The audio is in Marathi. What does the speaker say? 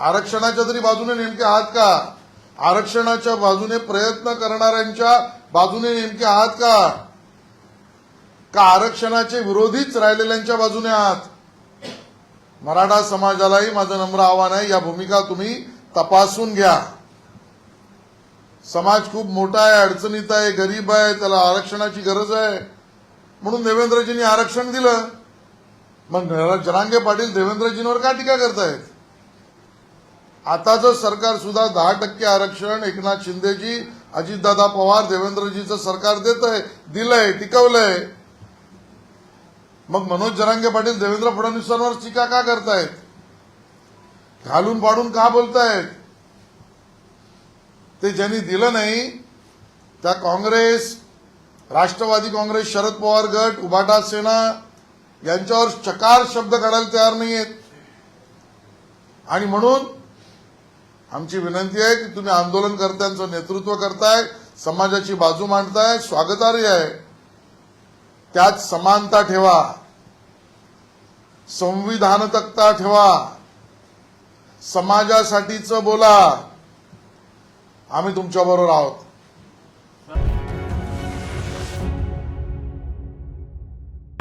आरक्षणाच्या तरी बाजूने नेमके आहात का? आरक्षणाच्या बाजूने प्रयत्न करणाऱ्यांच्या बाजूने नेमके आहात का? का आरक्षणाचे विरोधीच राहिलेल्यांच्या बाजूने आहात? मराठा समाजालाही माझं नम्र आव्हान आहे. या भूमिका तुम्ही तपासून घ्या. समाज खूप मोठा आहे अडचणीत आहे गरीब आहे त्याला आरक्षणाची गरज आहे. म्हणून देवेंद्रजींनी आरक्षण दिलं. मग जरांगे पाटील देवेंद्रजींवर का टीका करतायत? आताचं सरकार सुद्धा दहा टक्के आरक्षण एकनाथ शिंदेजी अजितदादा पवार देवेंद्रजीचं सरकार देत आहे दिलंय टिकवलंय. मग मनोज जरांगे पाटील देवेंद्र फडणवीसांवर टीका का करतायत? घालून पाडून का बोलतायत? ते ज्यांनी दिलं नाही त्या काँग्रेस राष्ट्रवादी काँग्रेस शरद पवार गट उभाटा सेना यांच्यावर चकार शब्द करायला तयार नाहीयेत. आणि म्हणून आमची विनंती आहे की तुम्ही आंदोलनकर्त्यांचं नेतृत्व करताय समाजाची बाजू मांडताय स्वागतार्ह आहे. त्यात समानता ठेवा. संविधानतकता ठेवा. समाजासाठीचं बोला. आम्ही तुमच्याबरोबर आहोत.